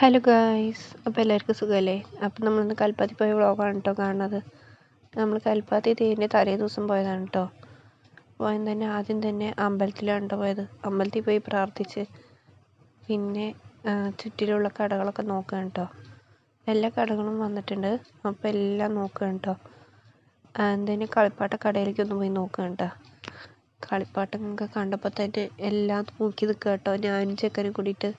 Hello guys അപ്പോൾ എല്ലാവർക്കും സുഖമല്ലേ അപ്പോൾ നമ്മളിന്ന് കൽപ്പാത്തി പോയ വ്ളോഗാണ് കേട്ടോ കാണുന്നത്. നമ്മൾ കൽപ്പാത്തി തേരിന്റെ തലേ ദിവസം പോയതാണ് കേട്ടോ പോയത് തന്നെ ആദ്യം തന്നെ അമ്പലത്തിലാണ് കേട്ടോ പോയത്. അമ്പലത്തിൽ പോയി പ്രാർത്ഥിച്ച് പിന്നെ ചുറ്റിലുള്ള കടകളൊക്കെ നോക്കുകയാണ് കേട്ടോ എല്ലാ കടകളും വന്നിട്ടുണ്ട്. അപ്പോൾ എല്ലാം നോക്കുകയാണ് കേട്ടോ എന്തിന് കളിപ്പാട്ട കടയിലേക്ക് ഒന്ന് പോയി നോക്കുകയാണ് കേട്ടോ കളിപ്പാട്ടങ്ങൾ കണ്ടപ്പോൾ തന്നെ എല്ലാം നോക്കി നിൽക്കുക കേട്ടോ ഞാനും ചെക്കനും കൂടിയിട്ട്.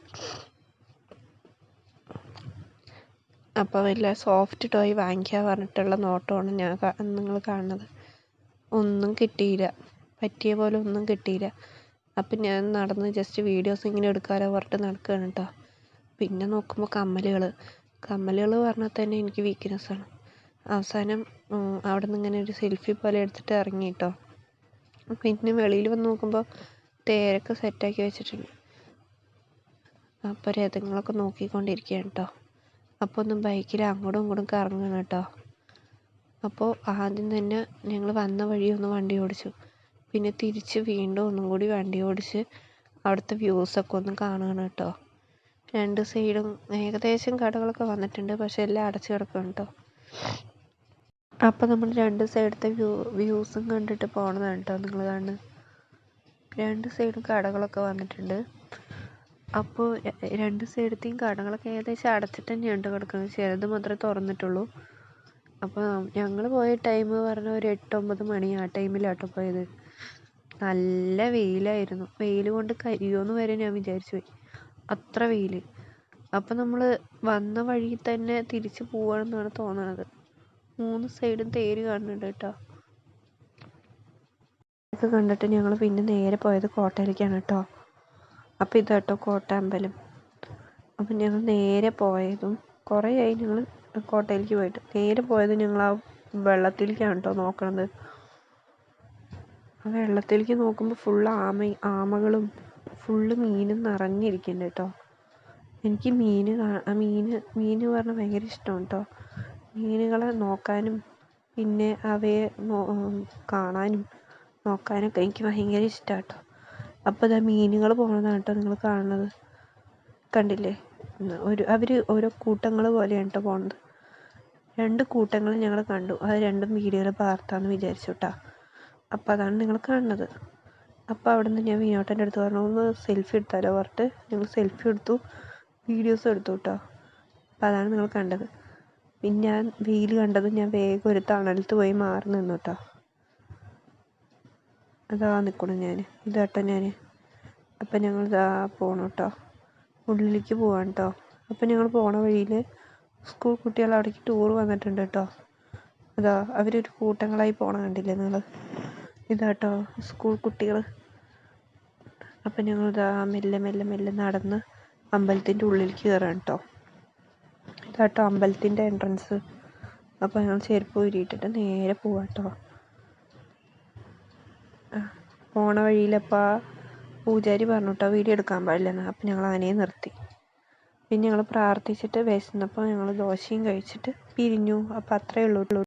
അപ്പോൾ വല്ല സോഫ്റ്റ് ടോയ് വാങ്ങിക്കാൻ പറഞ്ഞിട്ടുള്ള നോട്ടമാണ് ഞാൻ നിങ്ങൾ കാണുന്നത്. ഒന്നും കിട്ടിയില്ല. പറ്റിയ പോലെ ഒന്നും കിട്ടിയില്ല. അപ്പം ഞാൻ നടന്ന് ജസ്റ്റ് വീഡിയോസ് ഇങ്ങനെ എടുക്കാമല്ലോ പറഞ്ഞിട്ട് നടക്കുകയാണ് കേട്ടോ പിന്നെ നോക്കുമ്പോൾ കമ്മലുകൾ കമ്മലുകൾ പറഞ്ഞാൽ തന്നെ എനിക്ക് വീക്ക്നെസ്സാണ് അവസാനം അവിടെ നിന്ന് ഇങ്ങനെ ഒരു സെൽഫി പോലെ എടുത്തിട്ട് ഇറങ്ങി കേട്ടോ പിന്നെ വെളിയിൽ വന്ന് നോക്കുമ്പോൾ തേരൊക്കെ സെറ്റാക്കി വെച്ചിട്ടുണ്ട്. അപ്പോൾ രഥങ്ങളൊക്കെ നോക്കിക്കൊണ്ടിരിക്കുകയാണ് കേട്ടോ അപ്പോൾ ഒന്ന് ബൈക്കിൽ അങ്ങോട്ടും ഇങ്ങോട്ടും കറങ്ങണം കേട്ടോ. അപ്പോൾ ആദ്യം തന്നെ ഞങ്ങൾ വന്ന വഴി ഒന്ന് വണ്ടി ഓടിച്ചു. പിന്നെ തിരിച്ച് വീണ്ടും ഒന്നും കൂടി വണ്ടി ഓടിച്ച് അവിടുത്തെ വ്യൂസൊക്കെ ഒന്ന് കാണുകയാണ് കേട്ടോ. രണ്ട് സൈഡും ഏകദേശം കടകളൊക്കെ വന്നിട്ടുണ്ട് പക്ഷെ എല്ലാം അടച്ചു കിടക്കുകയാണ് കേട്ടോ. അപ്പോൾ നമ്മൾ രണ്ട് സൈഡത്തെ വ്യൂ വ്യൂസും കണ്ടിട്ട് പോണതാണ് കേട്ടോ നിങ്ങൾ കാണുന്നത്. രണ്ട് സൈഡും കടകളൊക്കെ വന്നിട്ടുണ്ട്. അപ്പോൾ രണ്ട് സൈഡത്തെയും കടകളൊക്കെ ഏകദേശം അടച്ചിട്ട് തന്നെയുണ്ട് കിടക്കുന്നത്. ചിലത് മാത്രമേ തുറന്നിട്ടുള്ളൂ. അപ്പോൾ ഞങ്ങൾ പോയ ടൈം പറഞ്ഞാൽ ഒരു എട്ട് ഒമ്പത് മണി ആ ടൈമിലാട്ടോ പോയത്. നല്ല വെയിലായിരുന്നു. വെയിൽ കൊണ്ട് കരിയുമെന്ന് വരെ ഞാൻ വിചാരിച്ചു പോയി. അത്ര വെയിൽ അപ്പോൾ നമ്മൾ വന്ന വഴി തന്നെ തിരിച്ച് പോവാണെന്നാണ് തോന്നണത്. മൂന്ന് സൈഡും തേര് കാണുന്നുണ്ട് കേട്ടോ. ഇതൊക്കെ കണ്ടിട്ട് ഞങ്ങൾ പിന്നെ നേരെ പോയത് കോട്ടയിലേക്കാണ് കേട്ടോ അപ്പോൾ ഇതാട്ടോ കോട്ടാമ്പലം. അപ്പം ഞങ്ങൾ നേരെ പോയതും കുറേ ആയി ഞങ്ങൾ കോട്ടയിലേക്ക് പോയിട്ട്. നേരെ പോയത് ഞങ്ങൾ ആ വെള്ളത്തിലേക്കാണ് കേട്ടോ നോക്കണത്. ആ വെള്ളത്തിലേക്ക് നോക്കുമ്പോൾ ഫുൾ ആമ ആമകളും ഫുള്ള് മീനും നിറഞ്ഞിരിക്കുന്നുണ്ട് കേട്ടോ എനിക്ക് മീൻ ആ മീൻ മീൻ പറഞ്ഞാൽ ഭയങ്കര ഇഷ്ടമാണ് കേട്ടോ മീനുകളെ നോക്കാനും പിന്നെ അവയെ കാണാനും നോക്കാനൊക്കെ എനിക്ക് ഭയങ്കര ഇഷ്ടമാണ് കേട്ടോ അപ്പോൾ ദാ മീനുകൾ പോകുന്നതാണ് കേട്ടോ നിങ്ങൾ കാണുന്നത്. കണ്ടില്ലേ? ഒരു അവർ ഓരോ കൂട്ടങ്ങൾ പോലെയാണ് കേട്ടോ പോകുന്നത് രണ്ട് കൂട്ടങ്ങൾ ഞങ്ങൾ കണ്ടു. അത് രണ്ടും വീഡിയോയിൽ പകർത്താമെന്ന് വിചാരിച്ചു കേട്ടോ അപ്പോൾ അതാണ് നിങ്ങൾ കാണുന്നത്. അപ്പോൾ അവിടെ നിന്ന് ഞാൻ വിനോട്ടന്റെ അടുത്ത് പറഞ്ഞു ഒന്ന് സെൽഫി എടുത്താലോ? പറഞ്ഞിട്ട് ഞങ്ങൾ സെൽഫി എടുത്തു. വീഡിയോസ് എടുത്തു കേട്ടോ അപ്പോൾ അതാണ് നിങ്ങൾ കണ്ടത്. പിന്നെ ഞാൻ വെയിൽ കണ്ടത് ഞാൻ വേഗം ഒരു തണലത്ത് പോയി മാറി നിന്നു കേട്ടോ അതാ നിൽക്കണു ഞാൻ ഇതാട്ടോ ഞാൻ അപ്പം ഞങ്ങൾ ഇതാ പോകണം കേട്ടോ ഉള്ളിലേക്ക് പോവാണ് കേട്ടോ അപ്പം ഞങ്ങൾ പോണ വഴിയിൽ സ്കൂൾ കുട്ടികൾ അവിടേക്ക് ടൂർ വന്നിട്ടുണ്ട് കേട്ടോ അതാ അവരൊരു കൂട്ടങ്ങളായി പോണ കണ്ടില്ലേ നിങ്ങൾ ഇതാട്ടോ സ്കൂൾ കുട്ടികൾ അപ്പം ഞങ്ങൾ ഇതാ മെല്ലെ മെല്ലെ മെല്ലെ നടന്ന് അമ്പലത്തിന്റെ ഉള്ളിലേക്ക് കയറാണ് കേട്ടോ ഇതാട്ടോ അമ്പലത്തിന്റെ എൻട്രൻസ് അപ്പോൾ ഞങ്ങൾ ചെരുപ്പ് ഊരിയിട്ടിട്ട് നേരെ പോവാം കേട്ടോ പോണ വഴിയിലപ്പോൾ പൂജാരി പറഞ്ഞു കേട്ടോ വീഡിയോ എടുക്കാൻ പാടില്ലെന്ന്. അപ്പം ഞങ്ങൾ അങ്ങനെ നിർത്തി. പിന്നെ ഞങ്ങൾ പ്രാർത്ഥിച്ചിട്ട് വിശന്നപ്പോൾ ഞങ്ങൾ ദോശയും കഴിച്ചിട്ട് പിരിഞ്ഞു. അപ്പം അത്രയേ ഉള്ളൂ.